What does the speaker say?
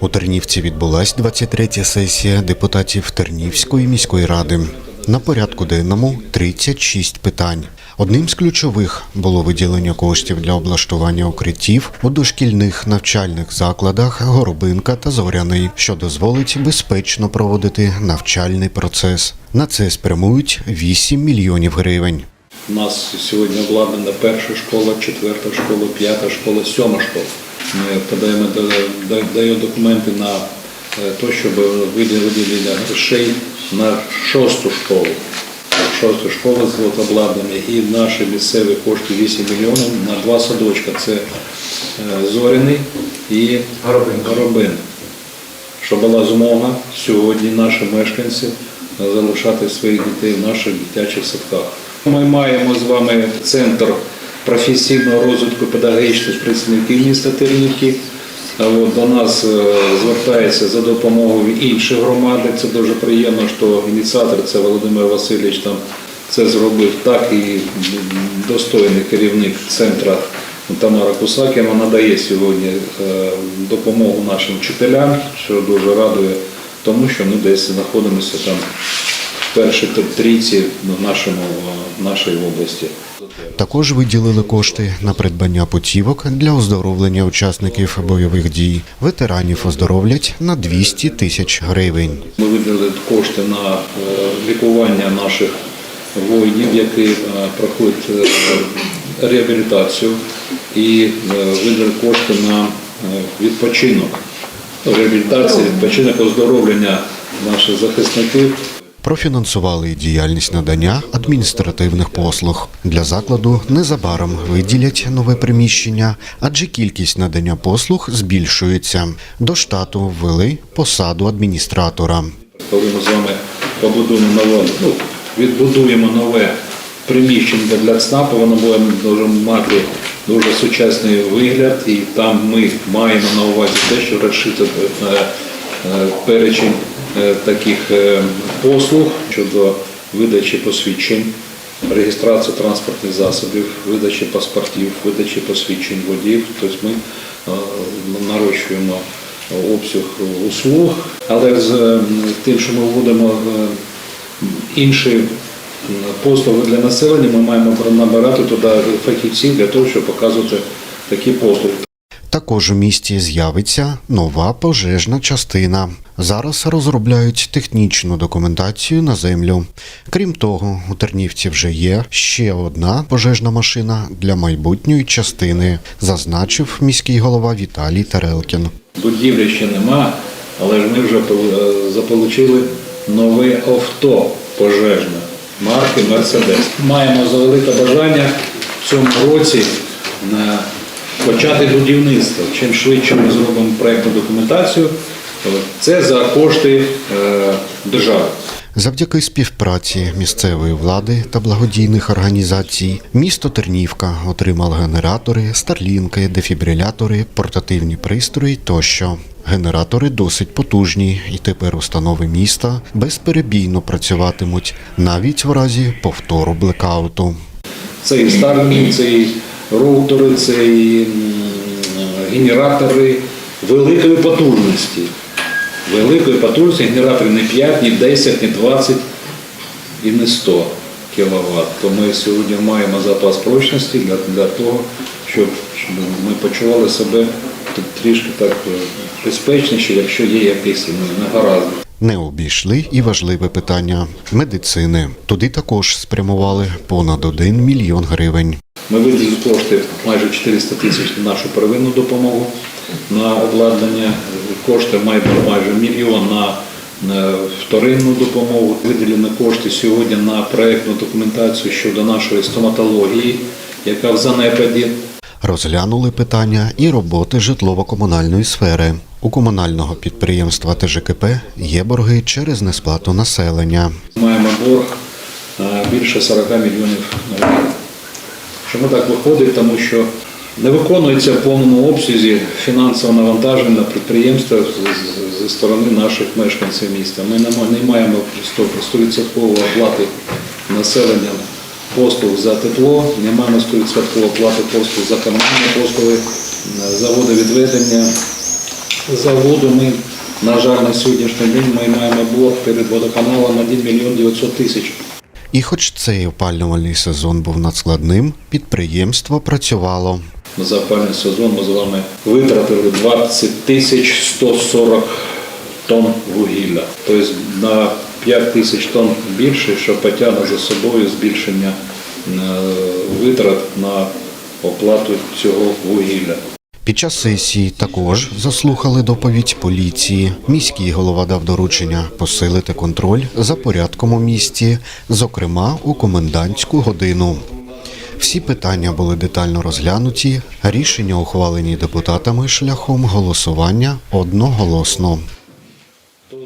У Тернівці відбулась 23 сесія депутатів Тернівської міської ради. На порядку денному 36 питань. Одним з ключових було виділення коштів для облаштування укриттів у дошкільних навчальних закладах Горобинка та Зоряний, що дозволить безпечно проводити навчальний процес. На це спрямують 8 мільйонів гривень. У нас сьогодні обладнана перша школа, четверта школа, п'ята школа, сьома школа. Ми подаємо даємо документи на е, те, щоб виділення грошей на шосту школу. Шоста школа з от і наші місцеві кошти 8 мільйонів на два садочка. Це е, Зоряний і Горобин. Горобин. Щоб була змога сьогодні наші мешканці залишати своїх дітей в наших дитячих садках. Ми маємо з вами центр професійного розвитку педагогічних працівників міста Тернівки. До нас е, звертається за допомогою інші громади. Це дуже приємно, що ініціатор це Володимир Васильович там це зробив так і достойний керівник центру Тамара Кусакіна надає сьогодні е, допомогу нашим вчителям, що дуже радує, тому що ми десь знаходимося там першій трійці в нашому, е, нашій області. Також виділили кошти на придбання путівок для оздоровлення учасників бойових дій. Ветеранів оздоровлять на 200 тисяч гривень. Ми виділили кошти на е, лікування наших воїнів, які е, проходять реабілітацію, і виділили кошти на відпочинок. Реабілітація, відпочинок, оздоровлення наших захисників. Профінансували діяльність надання адміністративних послуг. Для закладу незабаром виділять нове приміщення, адже кількість надання послуг збільшується. До штату ввели посаду адміністратора. Коли ми з вами побудуємо нове, ну, відбудуємо нове приміщення для ЦНАПу, воно буде мати дуже сучасний вигляд, і там ми маємо на увазі те, що розшити е, е, перечень таких е, послуг щодо видачі посвідчень, реєстрації транспортних засобів, видачі паспортів, видачі посвідчень водіїв. Тобто ми е, нарощуємо обсяг услуг, але з е, тим, що ми вводимо е, інші послуги для населення, ми маємо набирати туди фахівців для того, щоб показувати такі послуги. Також у місті з'явиться нова пожежна частина. Зараз розробляють технічну документацію на землю. Крім того, у Тернівці вже є ще одна пожежна машина для майбутньої частини, зазначив міський голова Віталій Тарелкін. Будівлі ще нема, але ж ми вже е, заполучили нове авто пожежне марки Мерседес. Маємо за велике бажання в цьому році е, почати будівництво. Чим швидше ми зробимо проєктну документацію, це за кошти е, держави. Завдяки співпраці місцевої влади та благодійних організацій місто Тернівка отримало генератори, старлінки, дефібрилятори, портативні пристрої тощо. Генератори досить потужні, і тепер установи міста безперебійно працюватимуть навіть в разі повтору блекауту. Це і Starlink, це і роутери, це і генератори великої потужності. Великої потужності генератори не 5, не 10, не 20 і не 100 кВт. То ми сьогодні маємо запас прочності для, для того, щоб, ми почували себе трішки так е, безпечніше, якщо є якісь негаразди. Не обійшли і важливе питання медицини. Туди також спрямували понад 1 мільйон гривень. Ми виділили кошти майже 400 тисяч на нашу первинну допомогу на обладнання, кошти майже майже мільйон на, вторинну допомогу. Виділені кошти сьогодні на проєктну документацію щодо нашої стоматології, яка в занепаді. Розглянули питання і роботи житлово-комунальної сфери. У комунального підприємства ТЖКП є борги через несплату населення. Маємо борг більше 40 мільйонів гривень. Чому так виходить? Тому що не виконується в повному обсязі фінансове навантаження на підприємства зі сторони наших мешканців міста. Ми не маємо 100% оплати населення послуг за тепло, не маємо 100% оплати послуг за комунальні послуги, за водовідведення, За воду ми, на жаль, на сьогоднішній день ми маємо борг перед водоканалом 1 мільйон 900 тисяч. І хоч цей опалювальний сезон був надскладним, підприємство працювало. За опальний сезон ми з вами витратили 20 тисяч 140 тонн вугілля. Тобто на 5 тисяч тонн більше, що потягне за собою збільшення е, витрат на оплату цього вугілля. Під час сесії також заслухали доповідь поліції. Міський голова дав доручення посилити контроль за порядком у місті, зокрема у комендантську годину. Всі питання були детально розглянуті, рішення ухвалені депутатами шляхом голосування одноголосно.